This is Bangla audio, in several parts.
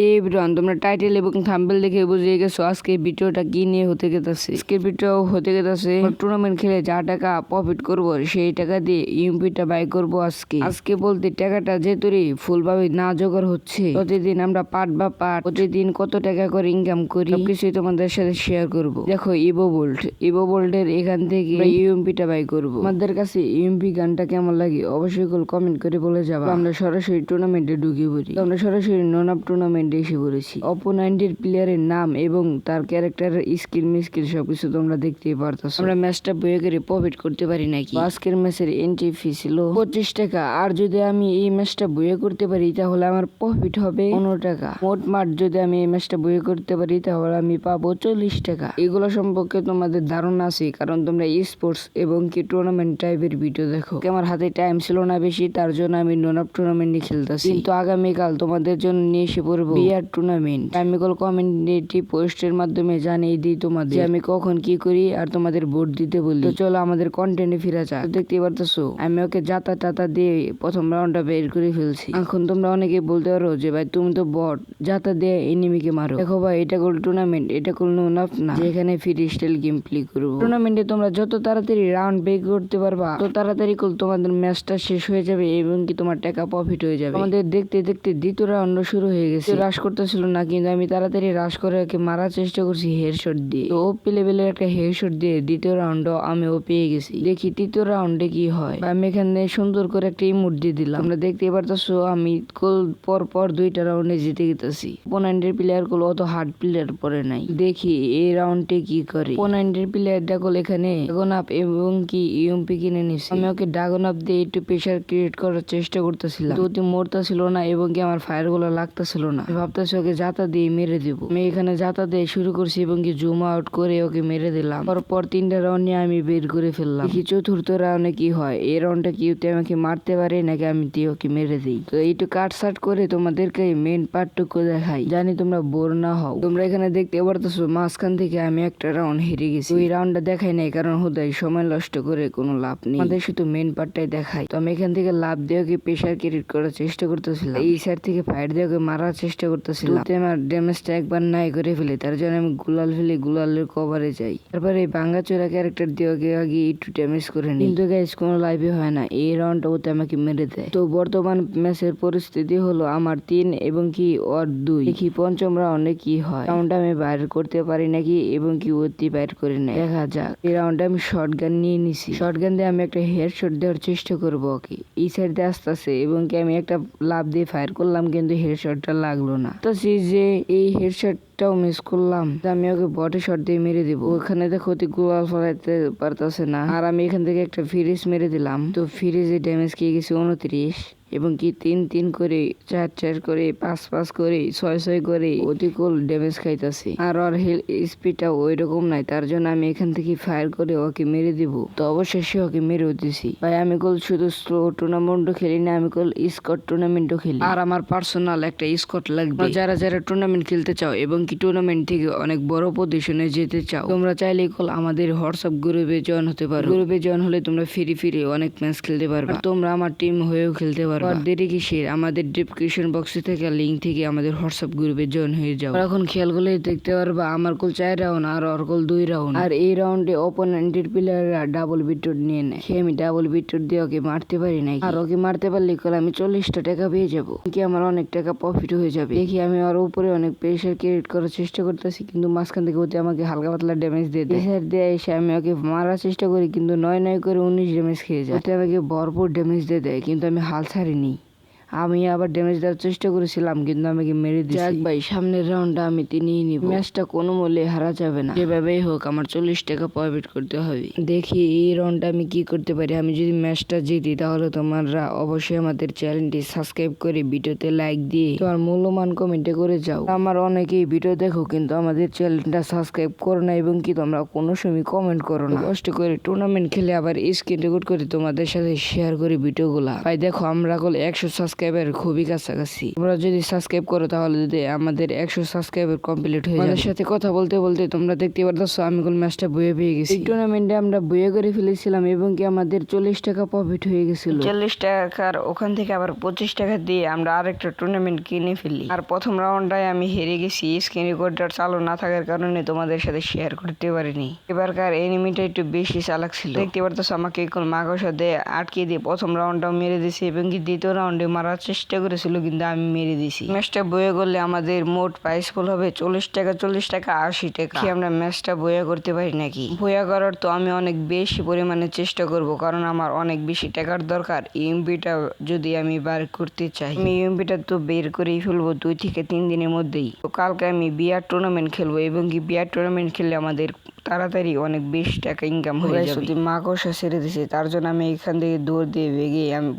E ব্রন তোমরা টাইটেল এবং থাম্বেল দেখে বুঝে গেছো আজকে ভিডিওটা কি নিয়ে হতে গেছে আজকের ভিডিও হতে গেছে টুর্নামেন্ট খেলে যা টাকা প্রফিট করব, সেই টাকা দিয়ে ইউপিটা বাই করব আজকে। আজকে বলতে টাকাটা যেতুরি ফুলভাবে না জোগাড় হচ্ছে। প্রতিদিন আমরা পাট বা পাট, প্রতিদিন কত টাকা করে ইনকাম করি, সবকিছুই তোমাদের সাথে শেয়ার করব। দেখো ইভো বোল্ট ইভো বোল্টের এখান থেকে ইউএমপিটা বাই করব। আমাদের কাছে ইউএমপি গানটা কেমন লাগে অবশ্যই কমেন্ট করে বলে যাব। আমরা সরাসরি টুর্নামেন্টে ঢুকে পড়ি। আমরা সরাসরি নন আপ টুর্নামেন্টে এসে পড়েছি অপোনেন্টের প্লেয়ারের নাম এবং তার ক্যারেক্টারের স্কিল মিস্কিল সবকিছু তোমরা দেখতেই পারতাছো। আমরা ম্যাচটা বয়ে করে প্রফিট করতে পারি নাকি? আজকের ম্যাচের এন্ট্রি ফি ছিল পঁচিশ টাকা। আর যদি আমি এই ম্যাচটা বয়ে করতে পারি তাহলে আমার প্রফিট হবে পনেরো টাকা। মোট মাঠ যদি আমি এই ম্যাচটা বয়ে করতে পারি তাহলে আমি পাবো চল্লিশ টাকা। এগুলো সম্পর্কে তোমাদের ধারণা আছে কারণ তোমরা স্পোর্টস এবং কি টুর্নামেন্ট টাইপের ভিডিও দেখো। আমার হাতে টাইম ছিল না বেশি তার জন্য আমি নোন টুর্নামেন্ট নিয়ে খেলতেছি। কিন্তু আগামীকাল তোমাদের জন্য নিয়ে এসে পড়ব বিয়ার টুর্নামেন্ট আমি কল কমিউনিটি পোস্টের মাধ্যমে জানিয়ে দিই তোমাদের। যে আমি কখন কি করি আর তোমাদের ভোট দিতে বলি। তো চলো আমাদের কন্টেন্টে ফিরে যাক। দেখতে পারতেছো, আমি ওকে যাতা টাতা দিয়ে প্রথম রাউন্ডটা বের করে ফেলছি। এখন তোমরা অনেকে বলতে পারো যে, ভাই, তুমি তো বট যাতা দিয়ে এনিমিকে মারো। দেখো ভাই, এটা কোন টুর্নামেন্ট এটা কোন নাফ না। যেখানে ফ্রি স্টাইল গেম প্লে করব। টুর্নামেন্টে তোমরা যত তাড়াতাড়ি রাউন্ড বের করতে পারবা, তত তাড়াতাড়ি কল তোমাদের ম্যাচটা শেষ হয়ে যাবে এবং কি তোমার টাকা প্রফিট হয়ে যাবে। আমাদের দেখতে দেখতে দ্বিতীয় রাউন্ড শুরু হয়ে গেছে। রাশ করতেছিল না, কিন্তু আমি তাড়াতাড়ি রাশ করে ওকে মারার চেষ্টা করছি হেডশট দিয়ে। তো ওপি লেভেলের একটা হেডশট দিয়ে দ্বিতীয় রাউন্ডও আমি ও পেয়ে গেছি। দেখি তৃতীয় রাউন্ডে কি হয়। আমি এখানে সুন্দর করে একটা ইমোট দিয়ে দিলাম। আমরা দেখতে পারতেছো, আমি কোল পর পর দুইটা রাউন্ডে জিতে গেতেছি। ওপোনেন্টের প্লেয়ারগুলো অত হার্ড প্লেয়ার পরে নাই। দেখি এই রাউন্ডে কি করে। ওপোনেন্টের প্লেয়ার ডাকল এখানে ড্রাগন আপ এবং কি ইউএমপি কিনে নিছি। আমি ওকে ড্রাগন আপ দিয়ে একটু প্রেশার ক্রিয়েট করার চেষ্টা করতেছিলাম। তো মরতেছিল না এবং কি আমার ফায়ারগুলো লাগতেছিল না। আমি ভাবতেছি ওকে জাতা দিয়ে মেরে দিব। আমি এখানে জাতা দিয়ে শুরু করছি এবং কি জুম আউট করে ওকে মেরে দিলাম। পর তিনটা রাউন্ড নিয়ে আমি বের করে ফেললাম। দেখি চতুর্থ রাউন্ডে কি হয়? এই রাউন্ডটা কি আমাকে মারতে পারে নাকি আমি দিয়ে ওকে মেরে দিই? তো এইটু কাট সাট করে তোমাদেরকে মেন পার্টটুকু দেখাই। জানি তোমরা বোর না হও। তোমরা এখানে দেখতে পারতেছো মাঝখান থেকে আমি একটা রাউন্ড হেরে গেছি। ওই রাউন্ডটা দেখাই নাই কারণ হুদাই সময় নষ্ট করে কোনো লাভ নেই। আমাদের শুধু মেন পার্টটাই দেখাই। তো আমি এখান থেকে লাভ দিয়ে ওকে প্রেশার ক্রিয়েট করার চেষ্টা করতেছিলাম। এই সাইড থেকে ফায়ার দিয়ে ওকে মারার চেষ্টা করতেছিলাম। আমার ড্যামেজটা একবার নাই করে ফেলি, তার জন্য আমি গুলাল ফেলি, গুলালের কভারে যাই তারপরে এই ভাঙ্গা চোরা ক্যারেক্টার দিয়ে ওকে আগে একটু ড্যামেজ করে নিই। কিন্তু গাইজ কোনো লাইভে হয় না, এই রাউন্ডটা ওতে আমাকে মেরে দেয়। তো বর্তমান ম্যাচের পরিস্থিতি হলো আমার তিন এবং কি ওর দুই। দেখি পঞ্চম রাউন্ডে কি হয়। রাউন্ডটা আমি বাইর করতে পারি নাকি এবং কি অতি বাইর করে নেয়? দেখা যাক। এই রাউন্ডে আমি শর্ট গান নিয়ে নিছি। শর্ট গান দিয়ে আমি একটা হেড শট দেওয়ার চেষ্টা করব ওকে। এই সাইড দিয়ে আসতেছে এবং কি আমি একটা লাভ দিয়ে ফায়ার করলাম, কিন্তু হেড শটটা লাগল না। তো যে এই হেড শটটাও মিস করলাম আমি ওকে বডি শট দিয়ে মেরে দিব। ওখানে দেখো অতি গোয়াল ফলাইতে পারতেছে না। আর আমি এখান থেকে একটা ফ্রিজ মেরে দিলাম। তো ফ্রিজে ড্যামেজ খেয়ে গেছে উনত্রিশ। এবং কি তিন তিন করে, চার চার করে, পাঁচ পাঁচ করে, ছয় ছয় করে অতিকুল ড্যামেজ খাইতেছে। আর ওর হেল স্পিডটা ওই রকম নাই, তার জন্য আমি এখান থেকে ফায়ার করে ওকে মেরে দিব। তো অবশেষে ওকে মেরেও দিছি। ভাই, আমি কল শুধু স্লো টুর্নামেন্টও খেলি না, আমি কল স্কট টুর্নামেন্টও খেলি। আর আমার পার্সোনাল একটা স্কট লাগবে। যারা যারা টুর্নামেন্ট খেলতে চাও এবং কি টুর্নামেন্ট থেকে অনেক বড় পজিশনে যেতে চাও, তোমরা চাইলে কল আমাদের হোয়াটসঅ্যাপ গ্রুপে জয়েন হতে পারো। গ্রুপে জয়েন হলে তোমরা ফ্রি ফ্রি অনেক ম্যাচ খেলতে পারবে। তোমরা আমার টিম হয়েও খেলতে পারবে আর দেরি কিসের? আমাদের ডিসক্রিপশন বক্সে থেকে লিঙ্ক থেকে আমাদের হোয়াটসঅ্যাপ গ্রুপে জয়েন হয়ে যাও। এখন খেয়াল করলে দেখতে পারবা আমার কল চার রাউন্ড আর ওর কল দুই রাউন্ড আর এই রাউন্ডে অপোনেন্টের প্লেয়াররা ডাবল বিটুট নিয়ে নেয়। সে আমি ডাবল বিটুট দিয়ে ওকে মারতে পারি নাই আর ওকে মারতে পারলে কল আমি চল্লিশটা টাকা পেয়ে যাব। কি আমার অনেক টাকা প্রফিট হয়ে যাবে। দেখি আমি ওর উপরে অনেক প্রেশার ক্রিয়েট করার চেষ্টা করতেছি কিন্তু মাঝখান থেকে ওতে আমাকে হালকা পাতলা ড্যামেজ দিয়ে দেয়। দিয়ে এসে আমি ওকে মারার চেষ্টা করি কিন্তু নয় নয় করে উনিশ ড্যামেজ খেয়ে যায়। ওতে আমাকে ভরপুর ড্যামেজ দিয়ে দেয় কিন্তু আমি হাল hari ini. আমি আবার ড্যামেজ দেওয়ার চেষ্টা করেছিলাম কিন্তু আমাকে মেরে দিয়েছে যাক ভাই সামনের রাউন্ডটা আমি তিনিই নিব। ম্যাচটা কোনো মূল্যে হারা যাবে না। যেভাবেই হোক আমার চল্লিশ টাকা প্রফিট করতে হবে। দেখি এই রাউন্ডটা আমি কি করতে পারি। আমি যদি ম্যাচটা জিতি তাহলে তোমরা অবশ্যই আমাদের চ্যানেলটি সাবস্ক্রাইব করে ভিডিওতে লাইক দিয়ে তোমার মূল্যবান কমেন্টে করে যাও। আমার অনেকেই ভিডিও দেখো কিন্তু আমাদের চ্যানেলটা সাবস্ক্রাইব করো না এবং কি তোমরা কোনো সময় কমেন্ট করো না। কষ্ট করে টুর্নামেন্ট খেলে আবার স্ক্রিন রেকর্ড করে তোমাদের সাথে শেয়ার করি ভিডিওগুলা। ভাই দেখো আমরা কল একশো সাবস্ক্রাইব সাবস্ক্রাইবার খুবই কাছাকাছি। তোমরা যদি সাবস্ক্রাইব করো তাহলে যদি আমাদের একশো সাবস্ক্রাইবার কমপ্লিট হয়ে আমাদের সাথে কথা বলতে বলতে তোমরা দেখতে পারতেছো আমি কোন ম্যাচটা বয়ে পেয়ে গেছি। টুর্নামেন্টে আমরা বয়ে করে ফেলেছিলাম এবং কি আমাদের চল্লিশ টাকা প্রফিট হয়ে গেছিল। চল্লিশ টাকার ওখান থেকে আবার পঁচিশ টাকা দিয়ে আমরা আরেকটা টুর্নামেন্ট কিনে ফেলি। আর প্রথম রাউন্ডটায় আমি হেরে গেছি স্ক্রিন রেকর্ডার চালু না থাকার কারণে তোমাদের সাথে শেয়ার করতে পারিনি। এবারকার এনিমিটা একটু বেশি চালাক ছিল। দেখতে পারতেছো আমাকে এখন মাগর সাথে আটকে দিয়ে প্রথম রাউন্ডটাও মেরে দিয়েছে এবং কি দ্বিতীয় রাউন্ডে মারার চেষ্টা করেছিল, কিন্তু আমি মেরে দিয়েছি ম্যাচটা বয়ে করলে আমাদের মোট প্রাইস ফুল হবে চল্লিশ টাকা চল্লিশ টাকা, আশি টাকা। আমরা ম্যাচটা বয়া করতে পারি নাকি? বয়া করার তো আমি অনেক বেশি পরিমাণে চেষ্টা করব, কারণ আমার অনেক বেশি টাকার দরকার। ইউএমপিটা যদি আমি বার করতে চাই, আমি ইউএমপিটা তো বের করেই ফেলব দুই থেকে তিন দিনের মধ্যেই। তো কালকে আমি বিয়ার টুর্নামেন্ট খেলব, এবং কি বিয়ার টুর্নামেন্ট খেললে আমাদের তাড়াতাড়ি অনেক বেশি টাকা ইনকাম হয়ে যাবে। যদি মাকড়সা ছেড়ে দিছে তার জন্য আমি এখান থেকে দৌড় দিয়ে ভেগে আমি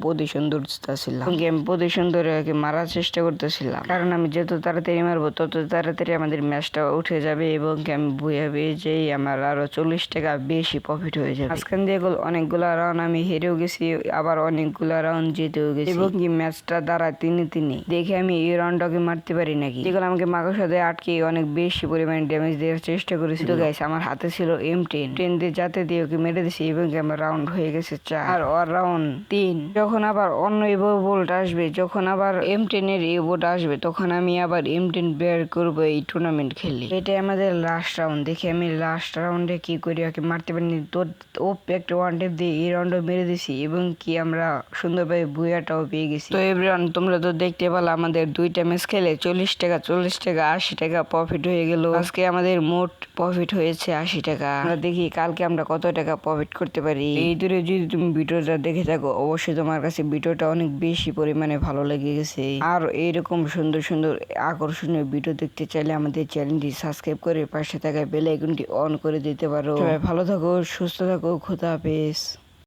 এবং কি আমি পজিশন ধরে ওকে মারার চেষ্টা করতেছিলাম। কারণ আমি যত তাড়াতাড়ি মারবো তত তাড়াতাড়ি আমাদের ম্যাচটা উঠে যাবে এবং আমি পেয়ে যাই আমার আরও চল্লিশ টাকা বেশি প্রফিট হয়ে যাবে। মাঝখান দিয়ে গোল অনেকগুলা রাউন্ড আমি হেরেও গেছি আবার অনেকগুলা রাউন্ড জিতেও গেছি। এবং কি ম্যাচটা দ্বারা তিনি তিনি। দেখে আমি এই রাউন্ডটাকে মারতে পারি নাকি? যেগুলো আমাকে মাকড়সা দিয়ে আটকে অনেক বেশি পরিমাণে ড্যামেজ দেওয়ার চেষ্টা করেছি তো গাইস আমার হাতে ছিল এম টেন টেন দিয়ে যাতে দিয়ে ওকে মেরে দিছি এবং আমার রাউন্ড হয়ে গেছে চার। আর রাউন্ড তিন। যখন আবার অন্য এবো বোল্ট আসবে, যখন আবার এম টেনের এবোট আসবে, তখন আমি আবার এম টেন বের করব এই টুর্নামেন্ট খেলে এটাই আমাদের লাস্ট রাউন্ড দেখি আমি লাস্ট রাউন্ডে কি করি, ওকে মারতে পারিনি। তো ও একটা ওয়ান টেপ দিয়ে এই রাউন্ডও মেরে দিছি এবং কি আমরা সুন্দরভাবে বুয়াটাও পেয়ে গেছি। তো এভরিওয়ান তোমরা তো দেখতে পেলে, আমাদের দুইটা ম্যাচ খেলে, চল্লিশ টাকা চল্লিশ টাকা, আশি টাকা প্রফিট হয়ে গেল। আজকে আমাদের মোট প্রফিট হয়েছে আশি টাকা। আমরা দেখি কালকে আমরা কত টাকা প্রফিট করতে পারি। এই দূরে যদি তুমি ভিডিওটা দেখে থাকো অবশ্যই তোমার কাছে ভিডিওটা অনেক বেশি পরিমাণে ভালো লেগে গেছে। আর এইরকম সুন্দর সুন্দর আকর্ষণীয় ভিডিও দেখতে চাইলে আমাদের চ্যানেলটি সাবস্ক্রাইব করে পাশে থাকা বেল আইকনটি অন করে দিতে পারো। সবাই ভালো থাকো সুস্থ থাকো খোদা হাফেজ।